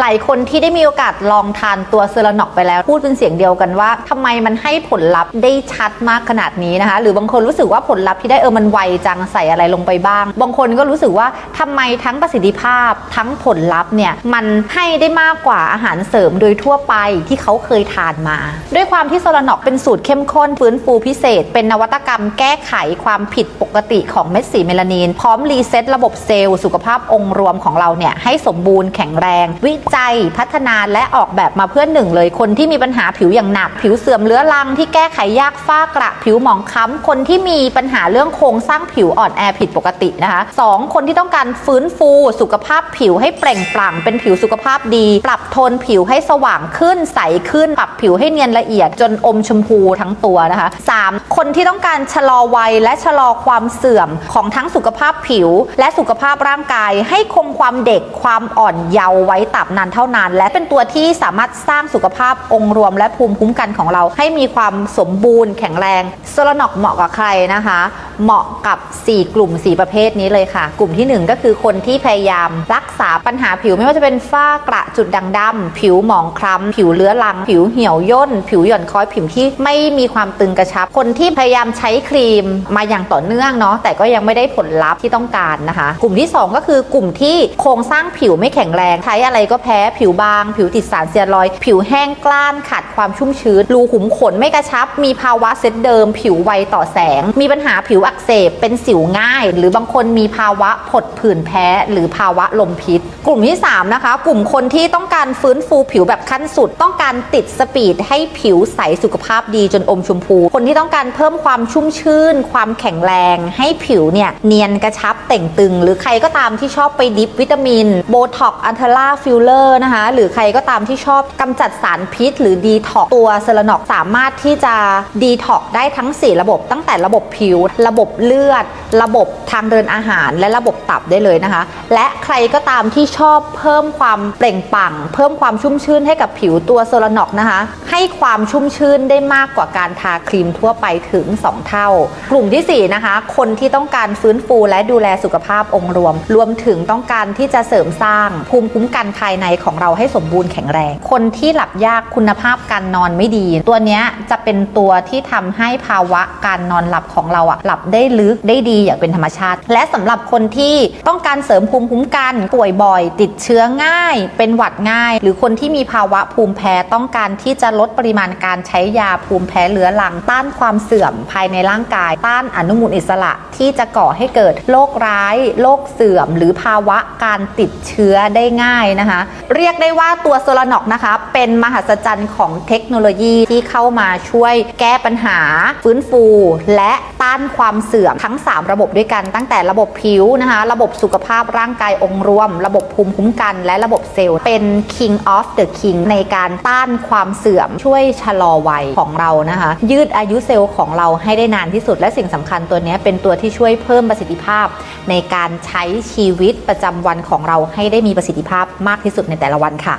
หลายคนที่ได้มีโอกาสลองทานตัวเซรานอกไปแล้ว พูดเป็นเสียงเดียวกันว่าทำไมมันให้ผลลัพธ์ได้ชัดมากขนาดนี้นะคะ หรือบางคนรู้สึกว่าผลลัพธ์ที่ได้เออมันไวจังใส่อะไรลงไปบ้าง บางคนก็รู้สึกว่าทำไมทั้งประสิทธิภาพทั้งผลลัพธ์เนี่ยมันให้ได้มากกว่าอาหารเสริมโดยทั่วไปที่เขาเคยทานมา ด้วยความที่โซลานอกเป็นสูตรเข้มข้นฟื้นฟูพิเศษ เป็นนวัตกรรมแก้ไขความผิดปกติของเม็ดสีเมลานีนพร้อมรีเซ็ตระบบเซลล์สุขภาพองค์รวมของเราเนี่ยให้สมบูรณ์แข็งแรงวิจัยพัฒนาและออกแบบมาเพื่อหนึ่งเลย คนที่มีปัญหาผิวอย่างหนัก ผิวเสื่อมเรื้อรังที่แก้ไขยากฝ้ากระผิวหมองคล้ำคนที่มีปัญหาเรื่องโครงสร้างผิวอ่อนแอผิดปกตินะคะสองคนที่ต้องการฟื้นฟูสุขภาพผิวให้เปล่งปลั่งเป็นผิวสุขภาพดี ปรับโทนผิวให้สว่างขึ้นใสขึ้น ปรับผิวให้เนียนละเอียดจนอมชมพูทั้งตัวนะคะสามคนที่ต้องการชะลอวัยและชะลอความเสื่อมของทั้งสุขภาพผิว และสุขภาพร่างกาย ให้คงความเด็กความอ่อนเยาว์ไว้ตราบนานเท่านานและเป็นตัวที่สามารถสร้างสุขภาพองค์รวม และภูมิคุ้มกันของเราให้มีความสมบูรณ์แข็งแรงโซลนอกเหมาะกับใครนะคะ เหมาะกับ 4 กลุ่ม 4 ประเภทนี้เลยค่ะ กลุ่มทีหนึ่1 ก็คือคนที่พยายามรักษาปัญหาผิวไม่ว่าจะเป็นฝ้ากระจุดด่างดำผิวหมองคล้ำผิวเลื้อรัง ผิวเหี่ยวย่น ผิวหย่อนคล้อยผิวที่ไม่มีความตึงกระชับ คนที่พยายามใช้ครีมมาอย่างต่อเนื่องเนาะแต่ก็ยังไม่ได้ผลลัพธ์ที่ต้องการนะคะ กลุ่มที่ 2 ก็คือกลุ่มที่โครงสร้างผิวไม่แข็งแรงใช้อะไรก็แพ้ผิวบาง ผิวติดสารเซียรอย ผิวแห้งกล้านขาดความชุ่มชื้นรูขุมขนไม่กระชับ มีภาวะเซตเดิม ผิวไวต่อแสง มีปัญหาผิวอักเสบเป็นสิวง่าย หรือบางคนมีภาวะผดผื่นแพ้ หรือภาวะลมพิษ กลุ่มที่ 3 นะคะ กลุ่มคนที่ต้องการฟื้นฟูผิวแบบขั้นสุด ต้องการติดสปีดให้ผิวใสสุขภาพดีจนอมชมพู คนที่ต้องการเพิ่มความชุ่มชื่น ความแข็งแรง ให้ผิวเนี่ยเนียนกระชับเต่งตึง หรือใครก็ตามที่ชอบไปดิฟวิตามินโบท็อกอันเทล่าฟิลเลอร์นะคะหรือใครก็ตามที่ชอบกำจัดสารพิษ หรือดีท็อกตัวเซรานอกสามารถที่จะดีท็อกได้ทั้ง 4 ระบบตั้งแต่ระบบผิวระบบเลือด ระบบทางเดินอาหาร และระบบตับได้เลยนะคะ และใครก็ตามที่ชอบเพิ่มความเปล่งปลั่ง เพิ่มความชุ่มชื่นให้กับผิวตัวโซลานอกนะคะ ให้ความชุ่มชื่นได้มากกว่าการทาครีมทั่วไปถึง 2 เท่า กลุ่มทีสี่4 นะคะ คนที่ต้องการฟื้นฟูและดูแลสุขภาพองค์รวม รวมถึงต้องการที่จะเสริมสร้างภูมิคุ้มกันภายในของเราให้สมบูรณ์แข็งแรง คนที่หลับยากคุณภาพการนอนไม่ดี ตัวนี้จะเป็นตัวที่ทำให้ภาวะการนอนหลับของเราอะหลับได้ลึกได้ดีอย่างเป็นธรรมชาติ และสำหรับคนที่ต้องการเสริมภูมิคุ้มกัน ป่วยบ่อย ติดเชื้อง่าย เป็นหวัดง่าย หรือคนที่มีภาวะภูมิแพ้ต้องการที่จะลดปริมาณการใช้ยาภูมิแพ้เรื้อรังต้านความเสื่อมภายในร่างกาย ต้านอนุมูลอิสระที่จะก่อให้เกิดโรคร้ายโรคเสื่อม หรือภาวะการติดเชื้อได้ง่ายนะคะ เรียกได้ว่าตัวโซลานอกนะคะเป็นมหัศจรรย์ของเทคโนโลยีที่เข้ามาช่วยแก้ปัญหา ฟื้นฟู และต้านความเสื่อมทั้ง 3 ระบบด้วยกันตั้งแต่ระบบผิวนะคะ ระบบสุขภาพร่างกายองค์รวม ระบบภูมิคุ้มกัน และระบบเซลล์เป็น king of the king ในการต้านความเสื่อมช่วยชะลอวัยของเรานะคะ ยืดอายุเซลล์ของเราให้ได้นานที่สุด และสิ่งสำคัญตัวนี้เป็นตัวที่ช่วยเพิ่มประสิทธิภาพ ในการใช้ชีวิตประจำวันของเราให้ได้มีประสิทธิภาพมากที่สุดในแต่ละวันค่ะ